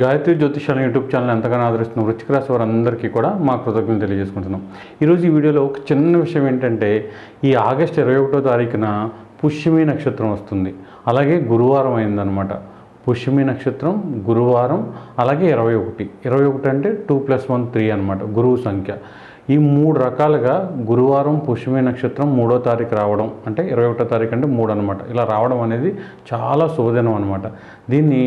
Gayatri జ్యోతిషాల YouTube channel ఎంతగానో ఆదరిస్తున్న వృచ్చిక రాశి వారందరికీ కూడా మా కృతజ్ఞతలు తెలియజేసుకుంటున్నాం. ఈరోజు ఈ వీడియోలో ఒక చిన్న విషయం ఏంటంటే ఈ ఆగస్ట్ ఇరవై ఒకటో తారీఖున పుష్యమి నక్షత్రం వస్తుంది. అలాగే గురువారం అయిందనమాట పుష్యమి నక్షత్రం గురువారం అలాగే ఇరవై ఒకటి. ఇరవై ఒకటి అంటే టూ ప్లస్ వన్ త్రీ అనమాట గురువు సంఖ్య. ఈ మూడు రకాలుగా గురువారం పుష్యమి నక్షత్రం మూడో తారీఖు రావడం అంటే ఇరవై ఒకటో తారీఖు అంటే మూడు అనమాట ఇలా రావడం అనేది చాలా శుభదినం అనమాట దీన్ని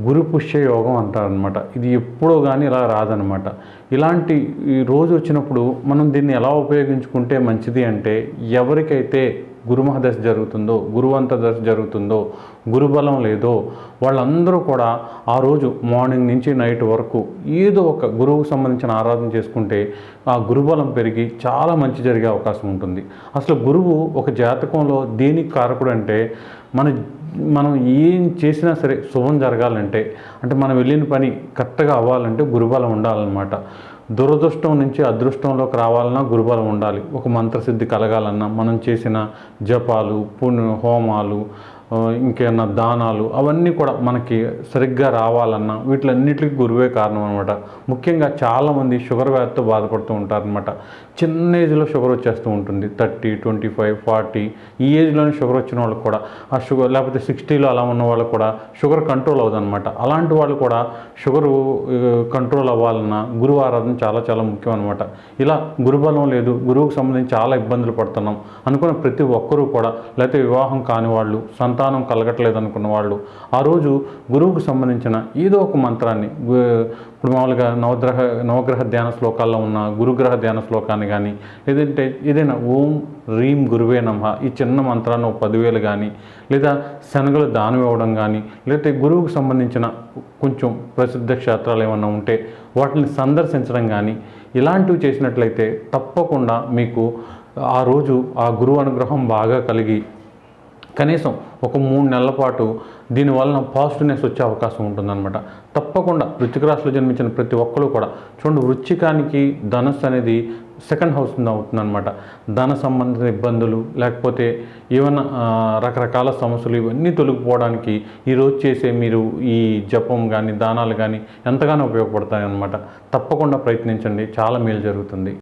గురు పుష్య యోగం అంటారనమాట ఇది ఎప్పుడో కానీ ఇలా రాదనమాట ఇలాంటి ఈ రోజు వచ్చినప్పుడు మనం దీన్ని ఎలా ఉపయోగించుకుంటే మంచిది అంటే ఎవరికైతే గురుమహదశ జరుగుతుందో గురువంత దశ జరుగుతుందో గురుబలం లేదో వాళ్ళందరూ కూడా ఆ రోజు మార్నింగ్ నుంచి నైట్ వరకు ఏదో ఒక గురువుకు సంబంధించిన ఆరాధన చేసుకుంటే ఆ గురుబలం పెరిగి చాలా మంచి జరిగే అవకాశం ఉంటుంది. అసలు గురువు ఒక జాతకంలో దేనికి కారకుడు అంటే మన మనం ఏం చేసినా సరే శుభం జరగాలంటే అంటే మనం వెళ్ళిన పని కరెక్ట్గా అవ్వాలంటే గురుబలం ఉండాలన్నమాట. దురదృష్టం నుంచి అదృష్టంలోకి రావాలన్నా గురుబలం ఉండాలి. ఒక మంత్రసిద్ధి కలగాలన్నా మనం చేసిన జపాలు పుణ్య హోమాలు ఇంకేమన్నా దానాలు అవన్నీ కూడా మనకి సరిగ్గా రావాలన్నా వీటిలన్నిటికి గురువే కారణం అనమాట ముఖ్యంగా చాలామంది షుగర్ వ్యాధితో బాధపడుతూ ఉంటారనమాట చిన్న ఏజ్లో షుగర్ వచ్చేస్తూ ఉంటుంది. థర్టీ ట్వంటీ ఫైవ్ ఫార్టీ ఈ ఏజ్లోనే షుగర్ వచ్చిన వాళ్ళకి కూడా ఆ షుగర్ లేకపోతే సిక్స్టీలో అలా ఉన్న వాళ్ళకి కూడా షుగర్ కంట్రోల్ అవ్వదన్నమాట. అలాంటి వాళ్ళు కూడా షుగరు కంట్రోల్ అవ్వాలన్నా గురువు ఆరాధన చాలా చాలా ముఖ్యం అనమాట ఇలా గురుబలం లేదు గురువుకు సంబంధించి చాలా ఇబ్బందులు పడుతున్నాం అనుకున్న ప్రతి ఒక్కరూ కూడా లేకపోతే వివాహం కాని వాళ్ళు సంతానం కలగట్లేదు అనుకున్న వాళ్ళు ఆ రోజు గురువుకు సంబంధించిన ఏదో ఒక మంత్రాన్ని ఇప్పుడు మామూలుగా నవగ్రహ నవగ్రహ ధ్యాన శ్లోకాల్లో ఉన్న గురుగ్రహ ధ్యాన శ్లోకాన్ని కానీ లేదంటే ఏదైనా ఓం రీం గురువే నమ ఈ చిన్న మంత్రాన్ని ఒక పదివేలు కానీ లేదా శనగలు దానం ఇవ్వడం కానీ లేకపోతే గురువుకు సంబంధించిన కొంచెం ప్రసిద్ధ క్షేత్రాలు ఏమన్నా ఉంటే వాటిని సందర్శించడం కానీ ఇలాంటివి చేసినట్లయితే తప్పకుండా మీకు ఆ రోజు ఆ గురువు అనుగ్రహం బాగా కలిగి కనీసం ఒక మూడు నెలల పాటు దీనివలన పాజిటివ్నెస్ వచ్చే అవకాశం ఉంటుందన్నమాట. తప్పకుండా వృచ్చిక రాశిలో జన్మించిన ప్రతి ఒక్కరు కూడా చూడండి వృచ్చికానికి ధనస్సు అనేది సెకండ్ హౌస్ అవుతుందన్నమాట. ధన సంబంధిత ఇబ్బందులు లేకపోతే ఏమైనా రకరకాల సమస్యలు ఇవన్నీ తొలగిపోవడానికి ఈరోజు చేసే మీరు ఈ జపం కానీ దానాలు కానీ ఎంతగానో ఉపయోగపడతాయి అన్నమాట తప్పకుండా ప్రయత్నించండి. చాలా మేలు జరుగుతుంది.